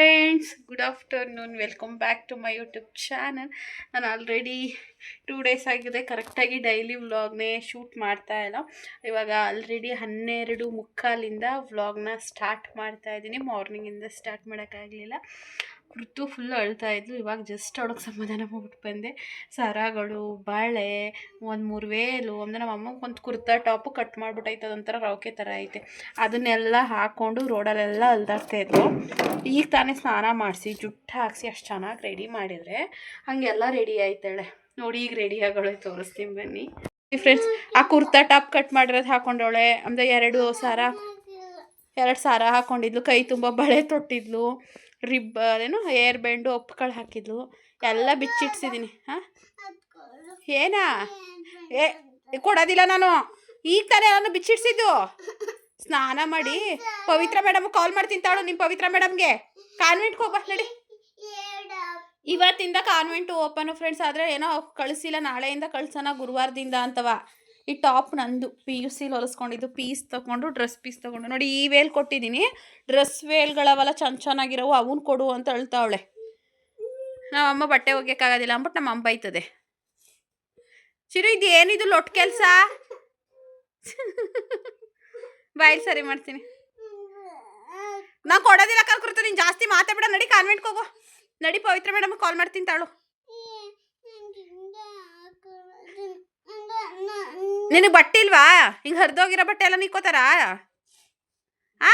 Friends good afternoon welcome back to my YouTube channel ನಾನು already two days ಆಗಿದೆ. ಕರೆಕ್ಟಾಗಿ daily ವ್ಲಾಗ್ನೇ shoot ಮಾಡ್ತಾ ಇಲ್ಲ. ಇವಾಗ ಆಲ್ರೆಡಿ ಹನ್ನೆರಡು ಮುಕ್ಕಾಲಿಂದ ವ್ಲಾಗ್ನ ಸ್ಟಾರ್ಟ್ ಮಾಡ್ತಾ ಇದ್ದೀನಿ. ಮಾರ್ನಿಂಗಿಂದ ಸ್ಟಾರ್ಟ್ ಮಾಡೋಕ್ಕಾಗಲಿಲ್ಲ. ಋತು ಫುಲ್ ಅಳ್ತಾ ಇದ್ಲು. ಇವಾಗ ಜಸ್ಟ್ ಅವಳಿಗೆ ಸಮಾಧಾನ ಮಾಡ್ಬಿಟ್ಟು ಬಂದೆ. ಸರಗಳು, ಬಳೆ, ಒಂದು ಮೂರು ವೇಲು, ಅಂದರೆ ನಮ್ಮ ಅಮ್ಮಗೆ ಒಂದು ಕುರ್ತಾ ಟಾಪು ಕಟ್ ಮಾಡ್ಬಿಟ್ಟೈತೆ. ಅದೊಂಥರ ರೌಕೆ ಥರ ಐತೆ. ಅದನ್ನೆಲ್ಲ ಹಾಕ್ಕೊಂಡು ರೋಡಲ್ಲೆಲ್ಲ ಅಲ್ದಾಡ್ತಾ ಇದ್ಲು. ಈಗ ತಾನೇ ಸ್ನಾನ ಮಾಡಿಸಿ, ಜುಟ್ಟು ಹಾಕಿಸಿ ಅಷ್ಟು ಚೆನ್ನಾಗಿ ರೆಡಿ ಮಾಡಿದರೆ ಹಾಗೆಲ್ಲ ರೆಡಿ ಆಯ್ತಾಳೆ ನೋಡಿ ಈಗ ರೆಡಿ ಆಗೋಳೆ, ತೋರಿಸ್ತೀನಿ ಬನ್ನಿ. ಫ್ರೆಂಡ್ಸ್ ಆ ಕುರ್ತಾ ಟಾಪ್ ಕಟ್ ಮಾಡಿರೋದು ಹಾಕೊಂಡವಳೆ. ಅಂದರೆ ಎರಡು ಸಾರ ಎರಡು ಸಾರ ಹಾಕೊಂಡಿದ್ಲು. ಕೈ ತುಂಬ ಬಳೆ ತೊಟ್ಟಿದ್ಲು. ರಿಬ್ ಅದೇನು ಏರ್ ಬ್ಯಾಂಡು ಒಪ್ಗಳು ಹಾಕಿದ್ಲು. ಎಲ್ಲ ಬಿಚ್ಚಿಟ್ಸಿದ್ದೀನಿ ಹಾಂ? ಏನಾ? ಏ, ಕೊಡೋದಿಲ್ಲ ನಾನು. ಈಗ ತಾನೇ ನಾನು ಬಿಚ್ಚಿಡ್ಸಿದ್ದು ಸ್ನಾನ ಮಾಡಿ. ಪವಿತ್ರ ಮೇಡಮ್ ಕಾಲ್ ಮಾಡ್ತೀನಿ ತಾಳು ನಿಮ್ಮ ಪವಿತ್ರ ಮೇಡಮ್ಗೆ ಕಾನ್ವೆಂಟ್ಗೆ ಹೋಗ್ಬಾ, ನಡಿ. ಇವತ್ತಿಂದ ಕಾನ್ವೆಂಟು ಓಪನು ಫ್ರೆಂಡ್ಸ್ ಆದರೆ ಏನೋ ಕಳಿಸಿಲ್ಲ. ನಾಳೆಯಿಂದ ಕಳ್ಸೋಣ ಗುರುವಾರದಿಂದ ಅಂತವ. ಈ ಟಾಪ್ ನಂದು ಪಿ ಯು ಸಿಲಿ ಹೊಲಿಸ್ಕೊಂಡಿದ್ದು ಪೀಸ್ ತೊಗೊಂಡು ಡ್ರೆಸ್ ಪೀಸ್ ತೊಗೊಂಡು. ನೋಡಿ, ಈ ವೇಲ್ ಕೊಟ್ಟಿದ್ದೀನಿ. ಡ್ರೆಸ್ ವೇಲ್ಗಳವೆಲ್ಲ ಚೆನ್ನ ಚೆನ್ನಾಗಿರೋವು ಅವನ್ನ ಕೊಡು ಅಂತ ಅಳ್ತಾವಳೆ. ನಮ್ಮ ಅಮ್ಮ ಬಟ್ಟೆ ಒಗ್ಯಕ್ಕಾಗೋದಿಲ್ಲ ಅಂದ್ಬಿಟ್ಟು ನಮ್ಮ ಅಮ್ಮ ಬೈತದೆ. ಚಿರು, ಇದು ಏನಿದು ಲೊಟ್ ಕೆಲಸ? ಬಾಯ್ ಸರಿ ಮಾಡ್ತೀನಿ. ನಾ ಕೊಡೋದಿಲ್ಲ ಕಲ್ಕೃತ ನೀನು ಜಾಸ್ತಿ ಮಾತಾಡ್ಬೇಡ, ನಡಿ ಕಾನ್ವೆಂಟ್ಗೆ ಹೋಗು. ನಡಿ ಪವಿತ್ರ ಮೇಡಮ್ ಕಾಲ್ ಮಾಡ್ತೀನಿ ತಾಳು. ನಿನಗೆ ಬಟ್ಟೆ ಇಲ್ವಾ? ಹಿಂಗೆ ಹರಿದೋಗಿರೋ ಬಟ್ಟೆ ಎಲ್ಲ ನಿಕ್ಕೋತಾರ ಆ?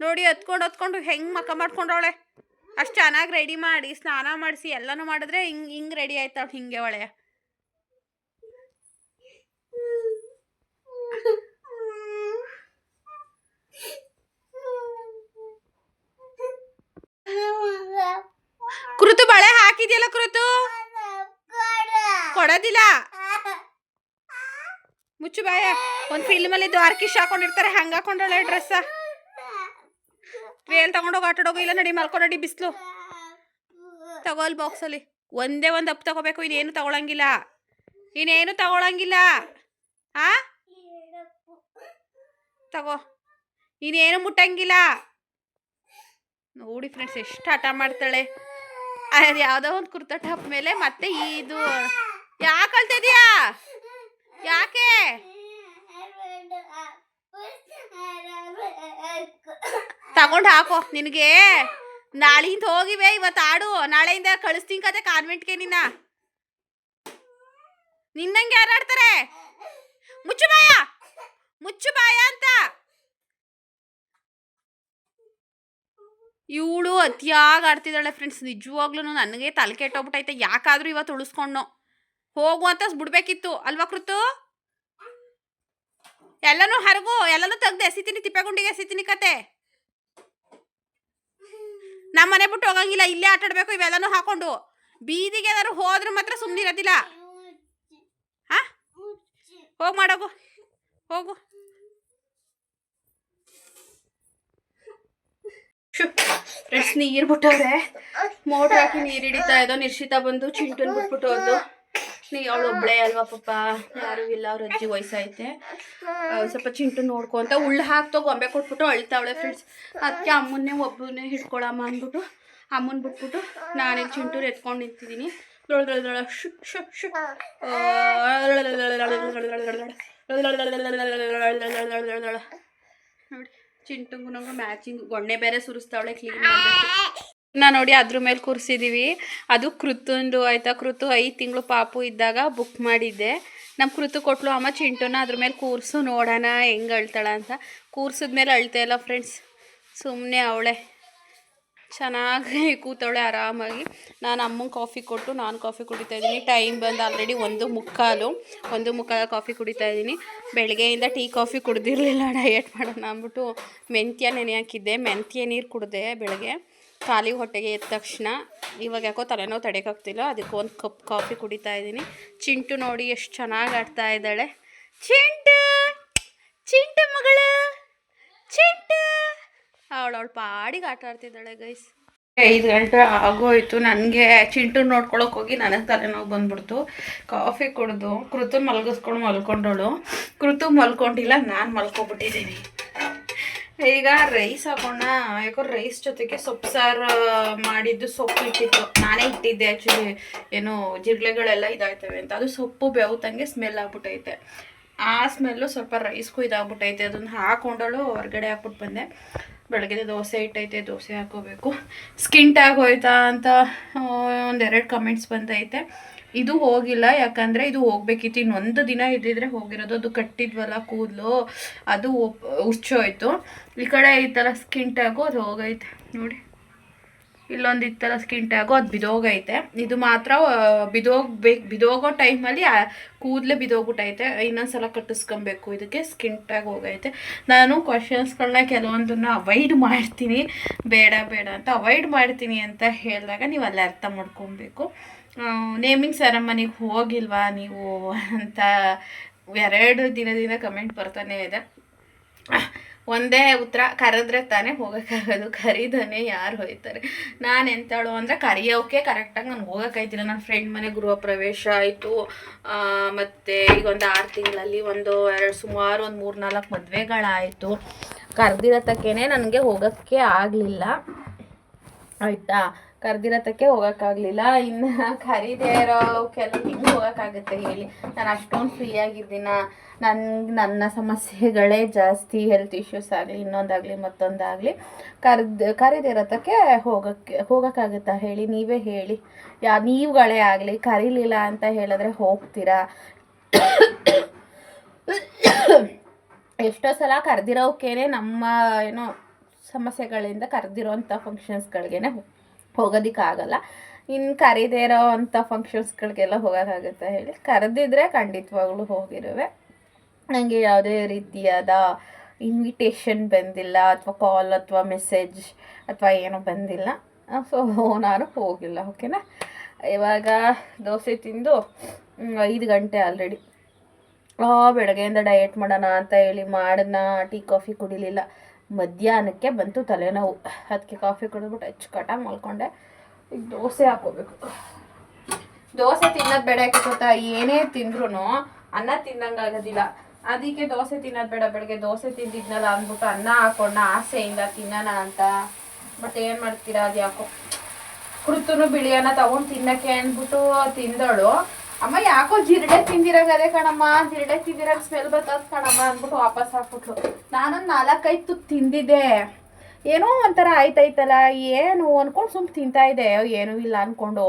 ನೋಡಿ, ಹತ್ಕೊಂಡು ಹತ್ಕೊಂಡು ಹೆಂಗೆ ಮಕ್ಕ ಮಾಡ್ಕೊಂಡವಳೆ. ಅಷ್ಟು ಚೆನ್ನಾಗಿ ರೆಡಿ ಮಾಡಿ, ಸ್ನಾನ ಮಾಡಿಸಿ, ಎಲ್ಲನೂ ಮಾಡಿದ್ರೆ ಹಿಂಗೆ ಹಿಂಗೆ ರೆಡಿ ಆಯ್ತಾವ್ ಹಿಂಗೆ ಒಳೆಯ ಕೃತು ಬಳೆ ಹಾಕಿದ್ಯಲ್ಲ ಕೃತು ಕೊಡೋದಿಲ್ಲ. ಮುಚ್ಚು ಬಾಯ ಒಂದು ಫಿಲ್ಮಲ್ಲಿ ದ್ವಾರಕಿಶ್ ಹಾಕೊಂಡಿರ್ತಾರೆ ಹಂಗ ಹಾಕೊಂಡಳೆ ಡ್ರೆಸ್ಸ ವೇಲ್ ತಗೊಂಡೋಗಿ ಆಟಾಡೋಗು ಇಲ್ಲ ನಡಿ ಮಲ್ಕೊಂಡಿ ಬಿಸಿಲು. ತಗೋಲ್ ಬಾಕ್ಸಲ್ಲಿ ಒಂದೇ ಒಂದು ಅಪ್ ತಗೋಬೇಕು ಇನ್ನೇನು ತಗೊಳಂಗಿಲ್ಲ. ಇನ್ನೇನು ತಗೊಳಂಗಿಲ್ಲ. ಆ? ತಗೋ. ಇನ್ನೇನು ಮುಟ್ಟಂಗಿಲ್ಲ. ನೋಡಿ ಫ್ರೆಂಡ್ಸ್ ಎಷ್ಟು ಹಠ ಮಾಡ್ತಾಳೆ. ಅದು ಯಾವುದೋ ಒಂದು ಕುರ್ತಾ ಟಾಪ್ ಮೇಲೆ ಮತ್ತೆ ಇದು. ಯಾಕೆ ಕಲ್ತಿದ್ಯಾ ಯಾಕೆ? ತಗೊಂಡು ಹಾಕೋ, ನಿನಗೆ. ನಾಳೆಯಿಂದ ಹೋಗಿವೆ ಇವತ್ತು ಆಡು. ನಾಳೆಯಿಂದ ಕಳಿಸ್ತೀನಿ ಕತೆ ಕಾನ್ವೆಂಟ್ಗೆ ನಿನ್ನ. ನಿನ್ನಂಗೆ ಯಾರು ಆಡ್ತಾರೆ ಮುಚ್ಚು ಬಾಯ ಮುಚ್ಚು ಬಾಯ ಅಂತ. ಇವಳು ಅತಿಯಾಗಿ ಆಡ್ತಿದ್ದಾಳೆ ಫ್ರೆಂಡ್ಸ್ ನಿಜವಾಗ್ಲೂ ನನಗೆ ತಲೆ ಕೆಟ್ಟೋಗ್ಬಿಟ್ಟೈತೆ ಯಾಕಾದ್ರೂ ಇವತ್ತು ಉಳಿಸ್ಕೊಂಡು. ಹೋಗು ಅಂತ ಬಿಡ್ಬೇಕಿತ್ತು. ಅಲ್ವಾ ಕೃತು? ಎಲ್ಲನೂ ಹರಗು. ಎಲ್ಲನೂ ತೆಗ್ದು. ಎಸಿತೀನಿ ತಿಪ್ಪೆಗುಂಡಿಗೆ, ಎಸಿತೀನಿ ಕತೆ. ನಮ್ಮ ಮನೆ ಬಿಟ್ಟು ಹೋಗಂಗಿಲ್ಲ. ಇಲ್ಲೇ ಆಟ ಆಡ್ಬೇಕು. ಇವೆಲ್ಲನೂ ಹಾಕೊಂಡು. ಬೀದಿಗೆ ಏನಾದ್ರು ಹೋದ್ರೆ ಮಾತ್ರ ಸುಮ್ಮನಿರೋದಿಲ್ಲ ಹಾ? ಹೋಗಿ ಮಾಡೋಗು ಹೋಗು. ಫ್ರೆಂಡ್ಸ್ ನೀರು ಬಿಟ್ಟವ್ರೆ ಮೋಟ್ರ್ ಹಾಕಿ ನೀರು ಹಿಡಿತಾ ಇದ್ದೋ ನಿರ್ಷಿತಾ ಬಂದು ಚಿಂಟನ್ ಬಿಟ್ಬಿಟ್ಟು ಹೋದ್ಲು ನೀ ಅವಳು ಒಬ್ಳೆ ಅಲ್ವಾ ಪಾಪ ಯಾರು ಇಲ್ಲ ಅವ್ರ ಅಜ್ಜಿ ವಯಸ್ಸೈತೆ ಸ್ವಲ್ಪ ಚಿಂಟು ನೋಡ್ಕೊಂತ ಉಳ್ಳು ಹಾಕ್ತೋ ಗೊಂಬೆ ಕೊಟ್ಬಿಟ್ಟು ಅಳ್ತಾವಳೆ ಫ್ರೆಂಡ್ಸ್ ಅದಕ್ಕೆ ಅಮ್ಮನ್ನೇ ಒಬ್ಬನೇ ಹಿಡ್ಕೊಳಮ್ಮ ಅಂದ್ಬಿಟ್ಟು ಅಮ್ಮನ ಬಿಟ್ಬಿಟ್ಟು ನಾನೇ ಚಿಂಟು ಎತ್ಕೊಂಡು ನಿಂತಿದ್ದೀನಿ ಶು ಶು ಶು ನೋಡಿ ಚಿಂಟುಂಗು ಮ್ಯಾಚಿಂಗ್ ಗೊಣ್ಣೆ ಬೇರೆ ಸುರಿಸ್ತಾವಳೆ ಕ್ಲೀನ್ ನಾ ನೋಡಿ ಅದ್ರ ಮೇಲೆ ಕೂರಿಸಿದ್ದೀವಿ ಅದು ಕೃತುಂದು ಆಯ್ತಾ, ಕೃತು ಐದು ತಿಂಗಳು ಪಾಪು ಇದ್ದಾಗ ಬುಕ್ ಮಾಡಿದ್ದೆ. ನಮ್ಮ ಕೃತು ಕೊಟ್ಲು, ಅಮ್ಮ ಚಿಂಟುನ ಅದ್ರ ಮೇಲೆ ಕೂರಿಸು, ನೋಡೋಣ, ಹೆಂಗೆ ಅಳ್ತಾಳ ಅಂತ. ಕೂರ್ಸಿದ್ಮೇಲೆ ಅಳ್ತಾ ಇಲ್ಲ ಫ್ರೆಂಡ್ಸ್ ಸುಮ್ಮನೆ ಅವಳೆ. ಚೆನ್ನಾಗಿ ಕೂತವಳೆ ಆರಾಮಾಗಿ. ನಾನು ಅಮ್ಮಂಗೆ ಕಾಫಿ ಕೊಟ್ಟು, ನಾನು ಕಾಫಿ ಕುಡಿತಾ ಇದ್ದೀನಿ. ಟೈಮ್ ಬಂದು ಆಲ್ರೆಡಿ ಒಂದು ಮುಕ್ಕಾಲು. ಒಂದು ಮುಕ್ಕಾಲು ಕಾಫಿ ಕುಡಿತಾ ಇದ್ದೀನಿ. ಬೆಳಗ್ಗೆಯಿಂದ ಟೀ ಕಾಫಿ ಕುಡ್ದಿರಲಿಲ್ಲ ಡಯಟ್ ಮಾಡೋಣ ಅಂದ್ಬಿಟ್ಟು ಮೆಂತ್ಯ ನೆನೆ ಹಾಕಿದ್ದೆ. ಮೆಂತ್ಯ ನೀರು ಕುಡಿದೆ ಬೆಳಗ್ಗೆ. ಖಾಲಿ ಹೊಟ್ಟೆಗೆ ಎದ್ದ ತಕ್ಷಣ ಇವಾಗ ಯಾಕೋ ತಲೆನೋವು ತಡೆಯೋಕ್ಕಾಗ್ತಿಲ್ಲ ಅದಕ್ಕೆ ಒಂದು ಕಪ್ ಕಾಫಿ ಕುಡಿತಾ ಇದ್ದೀನಿ. ಚಿಂಟು ನೋಡಿ ಎಷ್ಟು ಚೆನ್ನಾಗಿ ಆಡ್ತಾ ಇದ್ದಾಳೆ. ಚಿಂಟು! ಚಿಂಟು ಮಗಳು! ಚಿಂಟು! ಅವಳು ಅವಳು ಪಾಡಿಗೆ ಆಟ ಆಡ್ತಿದ್ದಾಳೆ ಗೈಸ್ ಐದು ಗಂಟೆ ಆಗೋಯ್ತು. ನನಗೆ ಚಿಂಟು ನೋಡ್ಕೊಳಕ್ಕೆ ಹೋಗಿ ನನಗೆ ತಲೆನೋವು ಬಂದ್ಬಿಡ್ತು. ಕಾಫಿ ಕುಡಿದು, ಕೃತು ಮಲಗಿಸ್ಕೊಂಡು ಮಲ್ಕೊಂಡಳು ಕೃತು ಮಲ್ಕೊಂಡಿಲ್ಲ, ನಾನು ಮಲ್ಕೊಬಿಟ್ಟಿದ್ದೀನಿ. ಈಗ ರೈಸ್ ಹಾಕೋಣ. ಯಾಕೋ ರೈಸ್ ಜೊತೆಗೆ ಸೊಪ್ಪು ಸಾರು ಮಾಡಿದ್ದು ಸೊಪ್ಪು ಇಟ್ಟಿತ್ತು. ನಾನೇ ಇಟ್ಟಿದ್ದೆ ಆ್ಯಕ್ಚುಲಿ ಏನು ಜಿರ್ಲೆಗಳೆಲ್ಲ ಇದಾಯ್ತವೆ ಅಂತ. ಅದು ಸೊಪ್ಪು ಬೆವತಂಗೆ ಸ್ಮೆಲ್ ಆಗ್ಬಿಟ್ಟೈತೆ. ಆ ಸ್ಮೆಲ್ಲು ಸ್ವಲ್ಪ ರೈಸ್ಗೂ ಇದಾಗ್ಬಿಟ್ಟೈತೆ. ಅದನ್ನು ಹಾಕೊಂಡಳು, ಹೊರಗಡೆ ಹಾಕ್ಬಿಟ್ಟು ಬಂದೆ. ಬೆಳಗ್ಗೆ ದೋಸೆ ಇಟ್ಟೈತೆ, ದೋಸೆ ಹಾಕೋಬೇಕು. ಸ್ಕಿನ್ ಟ್ಯಾಗ್ ಹೋಯ್ತಾ ಅಂತ ಒಂದೆರಡು ಕಮೆಂಟ್ಸ್ ಬಂದೈತೆ. ಇದು ಹೋಗಿಲ್ಲ, ಯಾಕಂದರೆ ಇದು ಹೋಗ್ಬೇಕಿತ್ತು. ಇನ್ನೊಂದು ದಿನ ಇದ್ದಿದ್ರೆ ಹೋಗಿರೋದು. ಅದು ಕಟ್ಟಿದ್ವಲ್ಲ ಕೂದಲು. ಅದು ಉಚ್ಚೋಯ್ತು ಈ ಕಡೆ ಈ ಥರ ಸ್ಕಿನ್ ಟ್ಯಾಗು ಅದು ಹೋಗೈತೆ. ನೋಡಿ. ಇಲ್ಲೊಂದು ಇತ್ತಲ್ಲ ಸ್ಕಿನ್ ಟ್ಯಾಗು ಅದು ಬಿದೋಗೈತೆ. ಇದು ಮಾತ್ರ ಬಿದೋಗ್ಬೇಕು, ಬಿದೋಗೋ ಟೈಮಲ್ಲಿ ಕೂದಲೇ ಬಿದೋಗ್ಬಿಟ್ಟೈತೆ ಇನ್ನೊಂದ್ಸಲ ಕಟ್ಟಿಸ್ಕೊಬೇಕು. ಇದಕ್ಕೆ ಸ್ಕಿನ್ ಟ್ಯಾಗ್ ಹೋಗೈತೆ. ನಾನು ಕ್ವಶನ್ಸ್ಗಳನ್ನ ಕೆಲವೊಂದನ್ನು ಅವಾಯ್ಡ್ ಮಾಡ್ತೀನಿ. ಬೇಡ ಬೇಡ ಅಂತ ಅವಾಯ್ಡ್ ಮಾಡ್ತೀನಿ ಅಂತ ಹೇಳಿದಾಗ ನೀವು ಅಲ್ಲಿ ಅರ್ಥ ಮಾಡ್ಕೊಬೇಕು. ನೇಮಿಂಗ್ ಸೆರೆಮನಿಗೆ ಹೋಗಿಲ್ವಾ ನೀವು ಅಂತ ಎರಡು ದಿನದಿಂದ ಕಮೆಂಟ್ ಬರ್ತಾನೆ ಇದೆ. ಒಂದೇ ಉತ್ತರ, ಕರೆದ್ರೆ ತಾನೇ ಹೋಗೋಕ್ಕಾಗೋದು. ಕರೀದನೆ ಯಾರು ಹೋಯ್ತಾರೆ? ನಾನು ಎಂತಾಳು ಅಂದರೆ ಕರೆಯೋಕೆ ಕರೆಕ್ಟಾಗಿ ನಾನು ಹೋಗೋಕ್ಕಾಯ್ತಿಲ್ಲ ನನ್ನ ಫ್ರೆಂಡ್ ಮನೆ ಗೃಹ ಪ್ರವೇಶ ಆಯಿತು. ಮತ್ತು ಈಗ ಒಂದು ಆರು ತಿಂಗಳಲ್ಲಿ ಒಂದು ಎರಡು ಸುಮಾರು ಒಂದು ಮೂರು ನಾಲ್ಕು ಮದುವೆಗಳಾಯಿತು. ಕರೆದಿರತಕ್ಕೇನೆ ನನಗೆ ಹೋಗೋಕ್ಕೆ ಆಗಲಿಲ್ಲ. ಆಯಿತಾ? ಕರೆದಿರತಕ್ಕೆ ಹೋಗೋಕ್ಕಾಗಲಿಲ್ಲ. ಇನ್ನು ಕರೀದೇ ಇರೋಕ್ಕೆಲ್ಲ ಹಿಂಗೆ ಹೋಗೋಕ್ಕಾಗುತ್ತೆ ಹೇಳಿ. ನಾನು ಅಷ್ಟೊಂದು ಫ್ರೀ ಆಗಿದ್ದೀನ? ನನ್ಗೆ ನನ್ನ ಸಮಸ್ಯೆಗಳೇ ಜಾಸ್ತಿ ಹೆಲ್ತ್ ಇಶ್ಯೂಸ್ ಆಗಲಿ, ಇನ್ನೊಂದಾಗಲಿ, ಮತ್ತೊಂದಾಗಲಿ. ಕರೆದು ಕರೀದಿರತಕ್ಕೆ ಹೋಗಕ್ಕೆ ಹೋಗೋಕ್ಕಾಗುತ್ತಾ ಹೇಳಿ? ನೀವೇ ಹೇಳಿ. ಯಾ, ನೀವುಗಳೇ ಆಗಲಿ, ಕರೀಲಿಲ್ಲ ಅಂತ ಹೇಳಿದ್ರೆ ಹೋಗ್ತೀರಾ? ಎಷ್ಟೋ ಸಲ ಕರೆದಿರೋಕ್ಕೇನೆ ನಮ್ಮ, ಏನೋ ಸಮಸ್ಯೆಗಳಿಂದ ಕರೆದಿರೋಂಥ ಫಂಕ್ಷನ್ಸ್ಗಳಿಗೇನೆ ಹೋಗೋದಕ್ಕಾಗಲ್ಲ ಇನ್ನು ಕರೀದೇ ಇರೋ ಅಂಥ ಫಂಕ್ಷನ್ಸ್ಗಳಿಗೆಲ್ಲ ಹೋಗೋಕ್ಕಾಗುತ್ತೆ ಹೇಳಿ. ಕರೆದಿದ್ರೆ ಖಂಡಿತವಾಗ್ಲೂ ಹೋಗಿರುವೆ. ನನಗೆ ಯಾವುದೇ ರೀತಿಯಾದ ಇನ್ವಿಟೇಷನ್ ಬಂದಿಲ್ಲ ಅಥವಾ ಕಾಲ್ ಅಥವಾ ಮೆಸೇಜ್ ಅಥವಾ ಏನೂ ಬಂದಿಲ್ಲ. ಸೊ ನಾನು ಹೋಗಿಲ್ಲ ಓಕೆನಾ ಇವಾಗ ದೋಸೆ ತಿಂದು ಐದು ಗಂಟೆ ಆಲ್ರೆಡಿ ಬೆಳಗ್ಗೆಯಿಂದ ಡಯಟ್ ಮಾಡೋಣ ಅಂತ ಹೇಳಿ ಮಾಡೋಣ ಟೀ ಕಾಫಿ ಕುಡಿಲಿಲ್ಲ. ಮಧ್ಯಾಹ್ನಕ್ಕೆ ಬಂತು ತಲೆನೋವು. ಅದಕ್ಕೆ ಕಾಫಿ ಕುಡಿದ್ಬಿಟ್ಟು ಹೆಚ್ಚು ಕಟ ಮಲ್ಕೊಂಡೆ ಈಗ ದೋಸೆ ಹಾಕೋಬೇಕು ದೋಸೆ ತಿನ್ನೋದು ಬೇಡ ಯಾಕೆ ಗೊತ್ತಾ? ಏನೇ ತಿಂದ್ರೂ ಅನ್ನ ತಿನ್ನಂಗೆ ಆಗೋದಿಲ್ಲ. ಅದಕ್ಕೆ ದೋಸೆ ತಿನ್ನೋದು ಬೇಡ. ಬೆಳಗ್ಗೆ ದೋಸೆ ತಿಂದಿದ್ನಲ್ಲ ಅಂದ್ಬಿಟ್ಟು ಅನ್ನ ಹಾಕೊಂಡ ಆಸೆಯಿಂದ ತಿನ್ನೋಣ ಅಂತ. ಬಟ್ ಏನು ಮಾಡ್ತೀರಾ ಅದು ಯಾಕೋ ಕೃತನು ಬಿಳಿಯನ್ನ ತಗೊಂಡು ತಿನ್ನಕ್ಕೆ ಅಂದ್ಬಿಟ್ಟು ತಿಂದಳು. ಅಮ್ಮ, ಯಾಕೋ ಜಿರಡೆ ತಿಂದಿರಾಗದೆ ಕಣಮ್ಮ? ಜಿರಡೆ ತಿಂದಿರಾಗ ಸ್ಮೆಲ್ ಬರ್ತದ ಕಣಮ್ಮ ಅಂದ್ಬಿಟ್ಟು ವಾಪಸ್ ಹಾಕ್ಬಿಟ್ಲು. ನಾನೊಂದು ನಾಲ್ಕೈದು ತಿಂದಿದ್ದೆ. ಏನೋ ಒಂಥರ ಆಯ್ತಾಯ್ತಲ್ಲ, ಏನು ಅನ್ಕೊಂಡು ಸುಮ್ಮನೆ ತಿಂತಾ ಇದೆ ಏನೂ ಇಲ್ಲ ಅಂದ್ಕೊಂಡು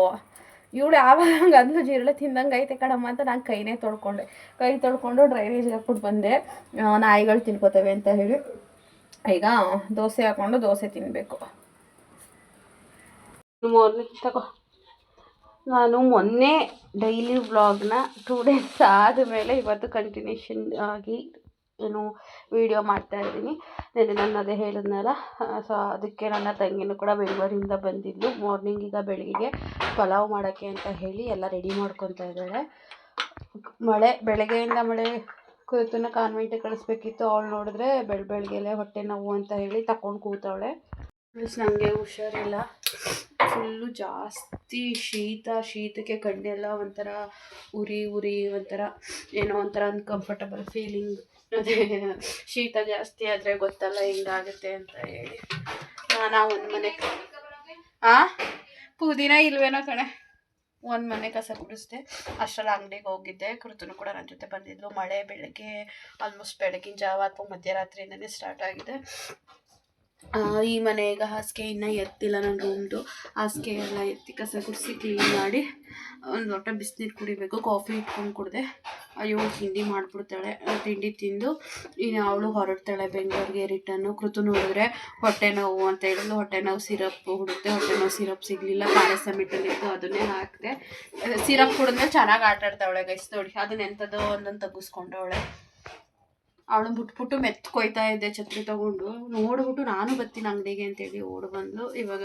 ಇವಳು ಯಾವಾಗ ಹಂಗೆ ಅಂದ್ಲು ಜಿರಳೆ ತಿಂದಂಗೆ ಐತೆ ಕಣಮ್ಮ ಅಂತ ನಾನು ಕೈನೇ ತೊಳ್ಕೊಂಡೆ. ಕೈ ತೊಳ್ಕೊಂಡು ಡ್ರೈನೇಜ್ಗೆ ಹಾಕ್ಬಿಟ್ಟು ಬಂದೆ. ನಾಯಿಗಳು ತಿನ್ಕೋತವೆ ಅಂತ ಹೇಳಿ. ಈಗ ದೋಸೆ ಹಾಕ್ಕೊಂಡು ದೋಸೆ ತಿನ್ನಬೇಕು ತಗೋ. ನಾನು ಮೊನ್ನೆ ಡೈಲಿ ವ್ಲಾಗ್ನ ಟೂ ಡೇಸ್ ಆದಮೇಲೆ ಇವತ್ತು ಕಂಟಿನ್ಯೂಷನ್ ಆಗಿ ಏನು ವಿಡಿಯೋ ಮಾಡ್ತಾ ಇದ್ದೀನಿ. ನೆನ್ನೆ ನಾನು ಅದೇ ಹೇಳಿದ್ನಲ್ಲ ಸೊ ಅದಕ್ಕೆ ನನ್ನ ತಂಗಿನೂ ಕೂಡ ಬೆಂಗಳೂರಿಂದ ಬಂದಿದ್ದು. ಮಾರ್ನಿಂಗ್ ಈಗ ಬೆಳಿಗ್ಗೆ ಪಲಾವ್ ಮಾಡೋಕ್ಕೆ ಅಂತ ಹೇಳಿ ಎಲ್ಲ ರೆಡಿ ಮಾಡ್ಕೊತಾ ಇದ್ದಾಳೆ. ಮಳೆ, ಬೆಳಗ್ಗೆಯಿಂದ ಮಳೆ ಕೂತು ಕಾನ್ವೆಂಟಿಗೆ ಕಳಿಸ್ಬೇಕಿತ್ತು. ಅವಳು ನೋಡಿದ್ರೆ ಬೆಳ, ಬೆಳಗ್ಗೆಲೆ ಹೊಟ್ಟೆ ನೋವು ಅಂತ ಹೇಳಿ ತಕೊಂಡು ಕೂತವಳೆ. ಪ್ಲಸ್ ನನಗೆ ಹುಷಾರಿಲ್ಲ. ಫುಲ್ಲು ಜಾಸ್ತಿ ಶೀತ, ಶೀತಕ್ಕೆ ಕಣ್ಣೆಲ್ಲ ಒಂಥರ ಉರಿ ಉರಿ, ಒಂಥರ ಏನೋ ಒಂಥರ ಅನ್ಕಂಫರ್ಟಬಲ್ ಫೀಲಿಂಗ್ ಅದೇ ಶೀತ ಜಾಸ್ತಿ ಆದರೆ ಗೊತ್ತಲ್ಲ ಹೆಂಗಾಗುತ್ತೆ ಅಂತ ಹೇಳಿ. ನಾನು ಒಂದು ಮನೆ ಆ? ಪುದೀನ ಇಲ್ವೇನೋ ಕಣೆ? ಒಂದು ಮನೆ ಕಸ ಗುಡಿಸ್ದೆ ಅಷ್ಟರಲ್ಲಿ ಅಂಗಡಿಗೆ ಹೋಗಿದ್ದೆ. ಕೃತನು ಕೂಡ ನನ್ನ ಜೊತೆ ಬಂದಿದ್ಲು. ಮಳೆ, ಬೆಳಗ್ಗೆ ಆಲ್ಮೋಸ್ಟ್ ಬೆಳಗಿನ ಜಾವ ಅಥವಾ ಮಧ್ಯರಾತ್ರಿಯಿಂದನೇ ಸ್ಟಾರ್ಟ್ ಆಗಿದೆ. ಈ ಮನೆ ಈಗ ಹಾಸಿಗೆ ಇನ್ನೂ ಎತ್ತಿಲ್ಲ ನನ್ನ ರೂಮ್ದು ಹಾಸಿಗೆ ಎಲ್ಲ ಎತ್ತಿ ಕಸ ಗುಡಿಸಿ ಕ್ಲೀನ್ ಮಾಡಿ, ಒಂದು ಲೋಟ ಬಿಸಿನೀರು ಕುಡಿಬೇಕು. ಕಾಫಿ ಇಟ್ಕೊಂಡು ಕುಡಿದೆ. ಅಯ್ಯೋ, ತಿಂಡಿ ಮಾಡಿಬಿಡ್ತಾಳೆ. ತಿಂಡಿ ತಿಂದು, ಇನ್ನು ಅವಳು ಹೊರಡ್ತಾಳೆ ಬೆಂಗಳೂರಿಗೆ. ರಿಟರ್ನು ಕೃತು ನೋಡಿದ್ರೆ ಹೊಟ್ಟೆ ನೋವು ಅಂತ ಹೇಳಿದ್ರು ಹೊಟ್ಟೆ ನೋವು ಸಿರಪ್ ಹುಡುತ್ತೆ ಹೊಟ್ಟೆ ನೋವು ಸಿರಪ್ ಸಿಗಲಿಲ್ಲ. ಪ್ಯಾರಾಸಮಿಟಲ್ಲಿತ್ತು ಅದನ್ನೇ ಹಾಕಿದೆ. ಸಿರಪ್ ಕುಡಿದ್ರೆ ಚೆನ್ನಾಗಿ ಆಟಾಡ್ತಾವಳೆ ಗೈಸ್ ನೋಡಿ ಅದನ್ನ ಎಂಥದ್ದು ಒಂದೊಂದು ತೆಗಿಸ್ಕೊಂಡವಳೆ ಅವಳು ಬಿಟ್ಬಿಟ್ಟು ಮೆತ್ಕೊಯ್ತಾ ಇದ್ದೆ ಛತ್ರಿ ತಗೊಂಡು. ನೋಡ್ಬಿಟ್ಟು ನಾನು ಬರ್ತೀನಿ ಅಂಗಡಿಗೆ ಅಂತೇಳಿ ಓಡಿ ಬಂದು, ಇವಾಗ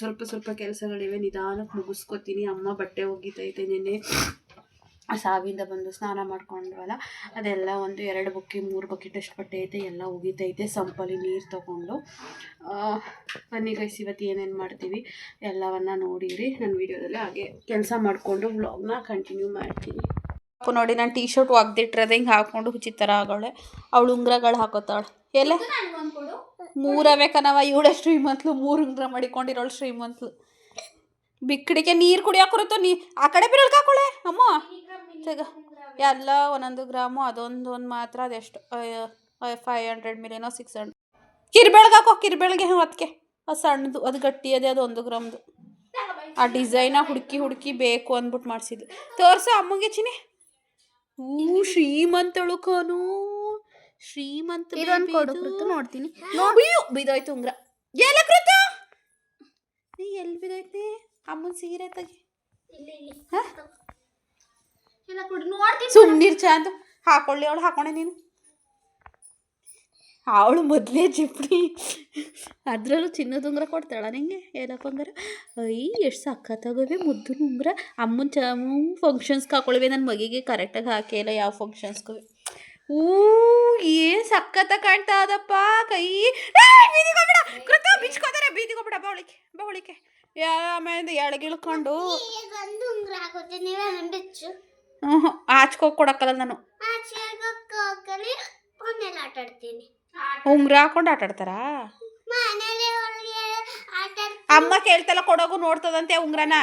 ಸ್ವಲ್ಪ ಸ್ವಲ್ಪ ಕೆಲಸಗಳಿವೆ ನಿಧಾನಕ್ಕೆ ಮುಗಿಸ್ಕೊತೀನಿ, ಅಮ್ಮ ಬಟ್ಟೆ ಒಗಿತೈತೆ ನಿನ್ನೆ. ಸಾವಿಂದ ಬಂದು ಸ್ನಾನ ಮಾಡ್ಕೊಂಡ್ವಲ್ಲ, ಅದೆಲ್ಲ ಒಂದು ಎರಡು ಬುಕ್ಕಿ, ಮೂರು ಬಕೆಟ್ ಅಷ್ಟು ಬಟ್ಟೆ ಐತೆ, ಎಲ್ಲ ಒಗಿತೈತೆ ಸಂಪಲ್ಲಿ ನೀರು ತಗೊಂಡು. ಬನ್ನಿ ಗೈಸ್, ಇವತ್ತು ಏನೇನು ಮಾಡ್ತೀವಿ ಎಲ್ಲವನ್ನ ನೋಡಿರಿ. ನನ್ನ ವೀಡಿಯೋದಲ್ಲಿ ಹಾಗೆ ಕೆಲಸ ಮಾಡಿಕೊಂಡು ವ್ಲಾಗ್ನ ಕಂಟಿನ್ಯೂ ಮಾಡ್ತೀನಿ. ಅಪ್ಪು ನೋಡಿ ನಾನು ಟೀ ಶರ್ಟ್ ಒಗ್ದಿಟ್ಟಿರೋದು ಹಿಂಗೆ ಹಾಕೊಂಡು ಹುಚ್ಚಿ ಥರ ಆಗೋಳೆ. ಅವಳು ಉಂಗ್ರಗಳು ಹಾಕೋತಾಳೆ. ಎಲ್ಲ? ಮೂರವೇ ಕನವ ಇವಳೆ ಶ್ರೀಮಂತ್ಲು ಮೂರು ಉಂಗ್ರ ಮಾಡಿಕೊಂಡಿರೋಳು ಶ್ರೀಮಂತ್ಲು ಬಿಕ್ಕಡಿಗೆ ನೀರು ಕುಡಿಯೋಕುರುತ್ತು ನೀ ಆ ಕಡೆ ಬಿರಳ್ಗೆ ಹಾಕೊಳ್ಳೆ ಅಮ್ಮ. ತೆಗ. ಎಲ್ಲ ಒಂದೊಂದು ಗ್ರಾಮು ಅದೊಂದು ಒಂದು ಮಾತ್ರ ಅದೆಷ್ಟು? ಫೈವ್ ಹಂಡ್ರೆಡ್ ಮಿಲಿಯನೋ ಸಿಕ್ಸ್ ಹಂಡ್ರೆಡ್ ಕಿರ್ಬೆಳ್ಗೆ ಹಾಕೋ ಕಿರ್ಬೆಳ್ಗೆ ಅದಕ್ಕೆ ಅದು ಸಣ್ಣದು ಅದು ಗಟ್ಟಿ ಅದೇ ಅದು ಒಂದು ಗ್ರಾಮ್ದು. ಆ ಡಿಸೈನ ಹುಡುಕಿ ಹುಡುಕಿ ಬೇಕು ಅಂದ್ಬಿಟ್ಟು ಮಾಡಿಸಿದ್ದು. ತೋರಿಸೋ ಅಮ್ಮಂಗೆ ಚಿನಿ ಹೂ ಶ್ರೀಮಂತಳು ಕಾನು ಶ್ರೀಮಂತ ಇದೊಂದು ಕೊಡು. ನೋಡ್ತೀನಿ. ಅಯ್ಯೋ ಬಿದೋಯ್ತು ಉಂಗ್ರ. ಎಲ್ಲ ಕೃತ? ನೀ ಎಲ್ಲಿ ಬಿದೋಯ್ತಿ? ಅಮ್ಮನ ಸೀರೆ ತೆಗಿ. ಸುಮ್ಮನಿರ್ ಚಂದ ಹಾಕೊಳ್ಳಿ ಅವಳು ಹಾಕೊಂಡೆ ನೀನು. ಅವಳು ಮೊದಲೇ ಚಿಪ್ಪಿ ಅದರಲ್ಲೂ ಚಿನ್ನದ ಉಂಗ್ರ ಕೊಡ್ತಾಳ ನಿಂಗೆ? ಏನಪ್ಪ ಅಂದ್ರೆ ಅಯ್ಯ ಎಷ್ಟು ಸಖತ್ತಾಗವೆ ಮುದ್ದು ಉಂಗ್ರ. ಅಮ್ಮನ ಚ ಫಂಕ್ಷನ್ಸ್ಗೆ ಹಾಕೊಳ್ವೆ ನನ್ನ ಮಗಿಗೆ ಕರೆಕ್ಟಾಗಿ ಹಾಕೇ ಇಲ್ಲ ಯಾವ ಫಂಕ್ಷನ್ಸ್ಗೂ ಊ ಏನ್ ಸಖತ್ತ ಕಾಣ್ತಾ ಅದಪ್ಪ ಕೈ. ಬೀದಿಗೋಗ್ಬಿಡ ಕೃತ ಬಿಚ್ಕೋತಾರೆ. ಬೀದಿಗೋಗ್ಬಿಡ ಬವಳಿಕೆ ಬವಳಿಕೆ ಆಮೇಲೆ ಎಳಗಿಳ್ಕೊಂಡು. ಹ್ಞೂ ಆಚ್ಕೋಗಿ ಕೊಡಕ್ಕಲ್ಲ ನಾನು. ಆಚೆ ಹೋಗಲಿ ಮನೇಲಿ ಆಟ ಆಡ್ತೀನಿ ಉಂಗ್ರ ಹಾಕೊಂಡು ಆಟ ಆಡ್ತಾರಾ ಮನೇಲಿ ಒಳಗೆ ಆಟ ಅಮ್ಮ ಕೇಳ್ತಲ್ಲ ಕೊಡೋಗು ನೋಡ್ತದಂತೆ ಉಂಗ್ರನ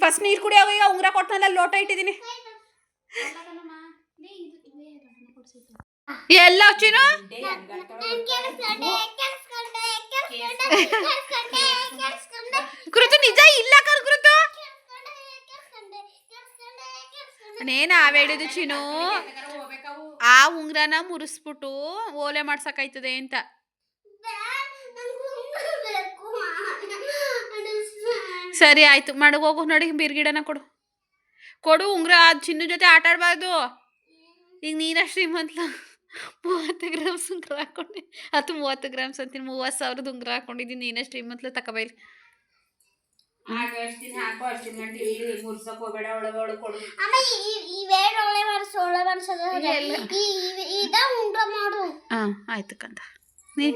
ಫಸ್ಟ್ ನೀರು ಕುಡಿಯೋಗ ಈಗ ಉಂಗ್ರ ಕೊಟ್ಟನಲ್ಲ ಲೋಟ ಇಟ್ಟಿದ್ದೀನಿ ಎಲ್ಲ ಚಿನು ಕೃತು ನಿಜ ಇಲ್ಲ ಕರ್ ಕೃತು ನೇನು ಆವೇಡಿದು ಚಿನು ಆ ಉಂಗ್ರನ ಮುರಿಸ್ಬಿಟ್ಟು ಓಲೆ ಮಾಡ್ಸಕ್ಕಾಯ್ತದೆ ಅಂತ. ಸರಿ ಆಯ್ತು ಮಡಗೋಗು ನೋಡಿ ಬಿರ್ಗಿಡನ ಕೊಡು. ಕೊಡು, ಉಂಗ್ರ ಆ ಚಿನ್ನ ಜೊತೆ ಆಟ ಆಡಬಾರ್ದು. ಈಗ ನೀನ ಶ್ರೀಮಂತ ಮೂವತ್ತು ಗ್ರಾಮ್ಸ್ ಉಂಗ್ರ ಹಾಕೊಂಡೆ. ಅದು ಮೂವತ್ತು ಗ್ರಾಮ್ಸ್ ಅಂತೀನಿ, ಮೂವತ್ತು ಸಾವಿರದ ಉಂಗ್ರ ಹಾಕೊಂಡಿದ್ದೀನಿ, ನೀನ ಶ್ರೀಮಂತ್ಲ ತಗೋಬೈಲಿ ಇದ ಉಂಗ್ರ ಮಾಡು. ಹಾಂ ಆಯ್ತು ಕಂದ. ನೀ?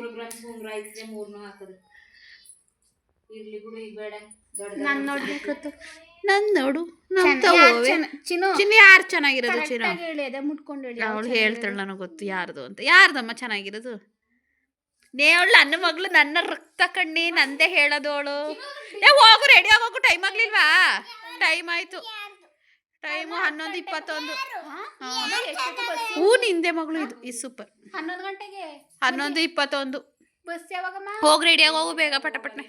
ನಾನು ನೋಡ್ಬೇಕಿತ್ತು ನನ್ ನೋಡು. ನಮ್ ತಗೋವೆ ಚಿನ್ನು? ಚಿನ್ನ ಯಾರು ಚೆನ್ನಾಗಿರೋದು ಚಿನ್ನ? ಅವಳು ಹೇಳ್ತಾಳೆ ನನಗೆ ಗೊತ್ತು ಯಾರ್ದು ಅಂತ. ಯಾರ್ದಮ್ಮ ಚೆನ್ನಾಗಿರೋದು? ನೇ ಅವಳು ನನ್ನ ಮಗಳು ನನ್ನ ರಕ್ತ ಕಣ್ಣಿ ನಂದೇ ಹೇಳೋದು ಅವಳು ಏ ಹೋಗು ರೆಡಿ ಆಗೋಕು ಟೈಮ್ ಆಗ್ಲಿಲ್ವಾ? ಟೈಮ್ ಆಯ್ತು. ಟೈಮು ಹನ್ನೊಂದು ಇಪ್ಪತ್ತೊಂದು. ಹೂ ನಿಂದೆ ಮಗಳು ಇದು ಈ ಸೂಪರ್ ಹನ್ನೊಂದು ಗಂಟೆಗೆ ಹನ್ನೊಂದು ಇಪ್ಪತ್ತೊಂದು. ಬಸ್ ಯಾವಾಗಮ್ಮ? ಹೋಗಿ ರೆಡಿ ಆಗೋಗು ಬೇಗ ಪಟಪಟ್ನೆ.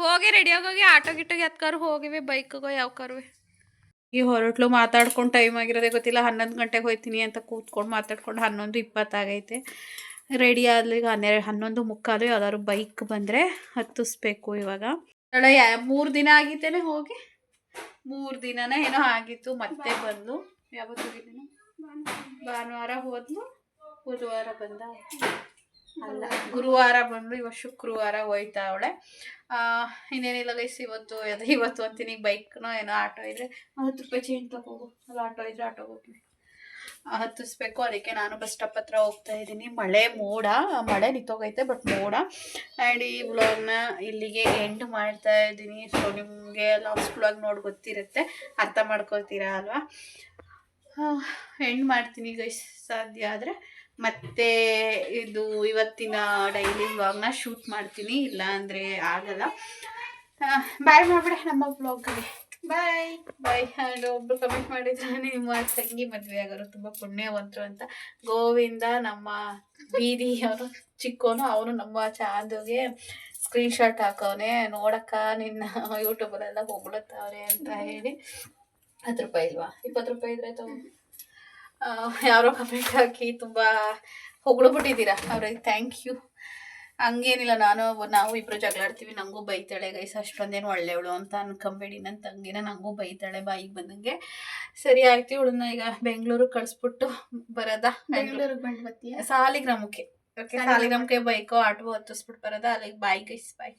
ಹೋಗಿ ರೆಡಿ ಆಗೋಗಿ ಆಟೋ ಗಿಟ್ಟೋಗಿ ಹತ್ಕಾರು ಹೋಗಿವೆ ಬೈಕ್ಗೋ ಯಾವ ಕಾರುವೆ. ಈ ಹೊರಟ್ಲು ಮಾತಾಡ್ಕೊಂಡು ಟೈಮ್ ಆಗಿರೋದೇ ಗೊತ್ತಿಲ್ಲ ಹನ್ನೊಂದು ಗಂಟೆಗೆ ಹೋಯ್ತೀನಿ ಅಂತ ಕೂತ್ಕೊಂಡು ಮಾತಾಡ್ಕೊಂಡು ಹನ್ನೊಂದು ಇಪ್ಪತ್ತಾಗೈತೆ ರೆಡಿ ಈಗ ಹನ್ನೆರಡು, ಹನ್ನೊಂದು ಮುಕ್ಕಾಲು ಯಾವ್ದಾದ್ರು ಬೈಕ್ ಬಂದರೆ ಹತ್ತಿಸ್ಬೇಕು ಇವಾಗ. ಮೂರು ದಿನ ಆಗಿತ್ತೇನೆ ಹೋಗಿ? ಮೂರು ದಿನನೇ ಏನೋ ಆಗಿತ್ತು, ಮತ್ತೆ ಬಂದು ಯಾವತ್ತು ದಿನ ಭಾನುವಾರ ಹೋದ್ಲು, ಬುಧವಾರ ಬಂದ ಅಲ್ಲ, ಗುರುವಾರ ಬಂದು ಇವತ್ತು ಶುಕ್ರವಾರ ಹೋಯ್ತಾ ಅವಳೆ. ಇನ್ನೇನಿಲ್ಲ ಗೈಸ್ ಇವತ್ತು ಇವತ್ತು ಅಂತೀನಿ, ಬೈಕ್ನೋ ಏನೋ ಆಟೋ ಇದ್ರೆ, ಹತ್ತು ರೂಪಾಯಿ ಚೇಂಜ್ ತಗೋಬೋದು ಅಲ್ಲಿ, ಆಟೋ ಇದ್ರೆ ಆಟೋ ಹೋಗ್ತೀನಿ. ಹತ್ತಿಸ್ಬೇಕು, ಅದಕ್ಕೆ ನಾನು ಬಸ್ ಸ್ಟಾಪ್ ಹತ್ರ ಹೋಗ್ತಾ ಇದ್ದೀನಿ. ಮಳೆ ಮೋಡ, ಮಳೆ ನಿಂತೋಗೈತೆ ಬಟ್ ಮೋಡ. ಆ್ಯಂಡ್ ಈ ವ್ಲಾಗ್ನ ಇಲ್ಲಿಗೆ ಎಂಡ್ ಮಾಡ್ತಾ ಇದ್ದೀನಿ. ಸೊ ನಿಮಗೆ ಲಾಸ್ಟ್ ವ್ಲಾಗ್ ನೋಡಿ ಗೊತ್ತಿರುತ್ತೆ. ಅರ್ಥ ಮಾಡ್ಕೋತೀರಾ ಅಲ್ವಾ? ಎಂಡ್ ಮಾಡ್ತೀನಿ ಈಗ ಸಾಧ್ಯ ಆದರೆ ಮತ್ತೆ ಇದು ಇವತ್ತಿನ ಡೈಲಿ ವ್ಲಾಗ್ನ ಶೂಟ್ ಮಾಡ್ತೀನಿ. ಇಲ್ಲ ಅಂದರೆ ಆಗಲ್ಲ ಬಾಯ್ ಮಾಡ್ಬಿಡೆ ನಮ್ಮ ವ್ಲಾಗ್ಗೆ ಬಾಯ್ ಬಾಯ್ ಆ್ಯಂಡ್ ಒಬ್ರು ಕಮೆಂಟ್ ಮಾಡಿದ್ರೆ ನಿಮ್ಮ ತಂಗಿ ಮದುವೆ ಆಗೋರು ತುಂಬ ಪುಣ್ಯವಂತರು ಅಂತ. ಗೋವಿಂದ ನಮ್ಮ ಬೀದಿ ಅವರು ಚಿಕ್ಕೋನು ಅವನು ನಮ್ಮ ಚಾಂದುಗೆ ಸ್ಕ್ರೀನ್ ಶಾಟ್ ಹಾಕವನೆ. ನೋಡಕ್ಕ ನಿನ್ನ ಯೂಟ್ಯೂಬಲ್ಲೆಲ್ಲ ಹೊಗಳುತ್ತವ್ರೆ ಅಂತ ಹೇಳಿ. ಹತ್ತು ರೂಪಾಯಿ ಇಲ್ವಾ? ಇಪ್ಪತ್ತು ರೂಪಾಯಿ ಇದ್ರೆ ತಗೋ. ಯಾರೋ ಕಮೆಂಟ್ ಹಾಕಿ ತುಂಬ ಹೊಗಳ್ಬಿಟ್ಟಿದ್ದೀರಾ? ಅವ್ರಿಗೆ ಥ್ಯಾಂಕ್ ಯು ಹಂಗೇನಿಲ್ಲ ನಾನು ನಾವು ಇಬ್ರು ಜಗಳಾಡ್ತೀವಿ ನಂಗೂ ಬೈತಾಳೆ ಗೈಸ್ ಅಷ್ಟೊಂದೇನು ಒಳ್ಳೆಯವಳು ಅಂತ ಅನ್ಕೊಂಬೇಡಿ ನನ್ನ ತಂಗಿನ ನಂಗೂ ಬೈತಾಳೆ ಬಾಯಿಗೆ ಬಂದಂಗೆ. ಸರಿ ಆಯ್ತು ಇವಳನ್ನ ಈಗ ಬೆಂಗಳೂರು ಕಳಿಸ್ಬಿಟ್ಟು ಬರೋದಾ? ಬೆಂಗಳೂರಿಗೆ ಬಂದು ಬರ್ತೀಯ ಸಾಲಿಗ್ರಾಮಕ್ಕೆ. ಓಕೆ ಸಾಲಿಗ್ರಾಮಕ್ಕೆ. ಬೈಕೋ ಆಟೋ ಹತ್ತಿಸ್ಬಿಟ್ಟು ಬರೋದ? ಅಲ್ಲಿಗೆ ಬಾಯ್ ಗೈಸ್ ಬಾಯ್